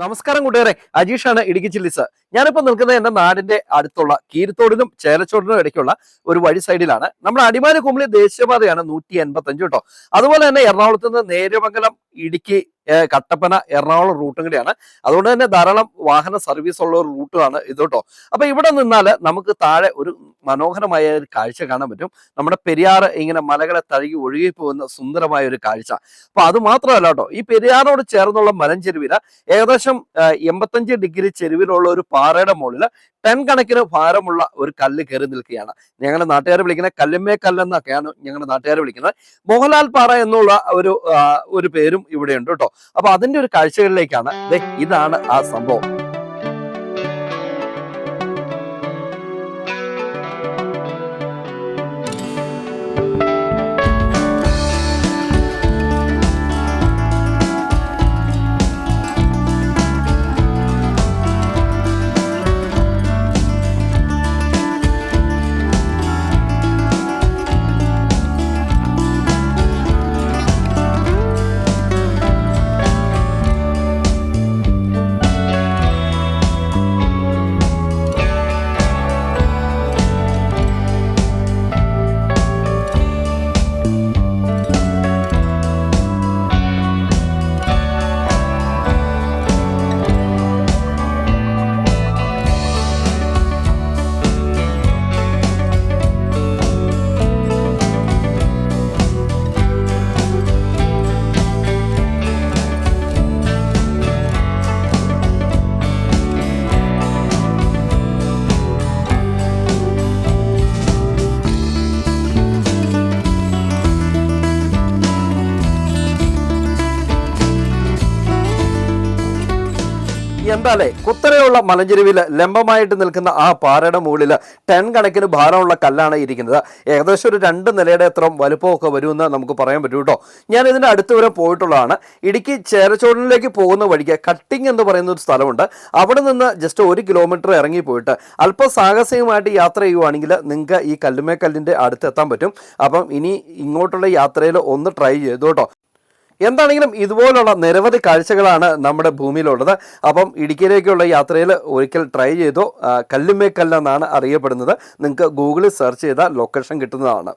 നമസ്കാരം കൂട്ടുകാരെ. അജീഷാണ് ഇടുക്കി ചില്ലിസ് ഞാനിപ്പോൾ നിൽക്കുന്നത് എന്റെ നാടിന്റെ അടുത്തുള്ള കീരത്തോടിനും ചേരച്ചോടിനും ഇടയ്ക്കുള്ള ഒരു വഴി സൈഡിലാണ് നമ്മുടെ അടിമാലി കുമളി ദേശീയപാതയാണ് നൂറ്റി എൺപത്തി അഞ്ച് കേട്ടോ. അതുപോലെ തന്നെ എറണാകുളത്ത് നിന്ന് നേര്യമംഗലം ഇടുക്കി കട്ടപ്പന എറണാകുളം റൂട്ടും കൂടിയാണ്. അതുകൊണ്ട് തന്നെ ധാരാളം വാഹന സർവീസ് ഉള്ള ഒരു റൂട്ടാണ് ഇത് കേട്ടോ. അപ്പൊ ഇവിടെ നിന്നാൽ നമുക്ക് താഴെ ഒരു മനോഹരമായ ഒരു കാഴ്ച കാണാൻ പറ്റും. നമ്മുടെ പെരിയാർ ഇങ്ങനെ മലകളെ തഴുകി ഒഴുകി പോകുന്ന സുന്ദരമായ ഒരു കാഴ്ച. അപ്പൊ അത് മാത്രമല്ല കേട്ടോ ഈ പെരിയാറോട് ചേർന്നുള്ള മലഞ്ചെരുവില ഏകദേശം എൺപത്തഞ്ച് ഡിഗ്രി ചെരുവിലുള്ള ഒരു പാറയുടെ മുകളിൽ ടൺ കണക്കിന് ഭാരമുള്ള ഒരു കല്ല് കയറി നിൽക്കുകയാണ്. ഞങ്ങളുടെ നാട്ടുകാർ വിളിക്കുന്ന കല്ലുമേ കല്ലെന്നൊക്കെയാണ് ഞങ്ങളുടെ നാട്ടുകാർ വിളിക്കുന്നത്. മോഹൻലാൽ പാറ എന്നുള്ള ഒരു ഒരു പേരും ഇവിടെ ഉണ്ട് കേട്ടോ. അപ്പൊ അതിന്റെ ഒരു കാഴ്ചകളിലേക്കാണ് ഇതാണ് ആ സംഭവം. എന്താലേ കുത്തനെയുള്ള മലഞ്ചെരുവിൽ ലംബമായിട്ട് നിൽക്കുന്ന ആ പാറയുടെ മുകളിൽ ടൺ കണക്കിന് ഭാരമുള്ള കല്ലാണ് ഇരിക്കുന്നത്. ഏകദേശം ഒരു രണ്ട് നിലയുടെ എത്ര വലുപ്പമൊക്കെ വരുമെന്ന് നമുക്ക് പറയാൻ പറ്റും കേട്ടോ. ഞാൻ ഇതിന്റെ അടുത്ത് വരെ പോയിട്ടുള്ളതാണ്. ഇടുക്കി ചേരച്ചോടിനിലേക്ക് പോകുന്ന വഴിക്ക് കട്ടിങ് എന്ന് പറയുന്ന ഒരു സ്ഥലമുണ്ട്. അവിടെ നിന്ന് ജസ്റ്റ് ഒരു കിലോമീറ്റർ ഇറങ്ങി പോയിട്ട് അല്പ സാഹസികമായിട്ട് യാത്ര ചെയ്യുവാണെങ്കിൽ നിങ്ങൾക്ക് ഈ കല്ലുമേക്കല്ലിന്റെ അടുത്ത് എത്താൻ പറ്റും. അപ്പം ഇനി ഇങ്ങോട്ടുള്ള യാത്രയിൽ ഒന്ന് ട്രൈ ചെയ്തു കേട്ടോ. എന്താണെങ്കിലും ഇതുപോലുള്ള നിരവധി കാഴ്ചകളാണ് നമ്മുടെ ഭൂമിയിലുള്ളത്. അപ്പം ഇടുക്കിയിലേക്കുള്ള യാത്രയിൽ ഒരിക്കൽ ട്രൈ ചെയ്തോ. കല്ലുമേക്കല്ലെന്നാണ് അറിയപ്പെടുന്നത്. നിങ്ങൾക്ക് ഗൂഗിളിൽ സെർച്ച് ചെയ്താൽ ലൊക്കേഷൻ കിട്ടുന്നതാണ്.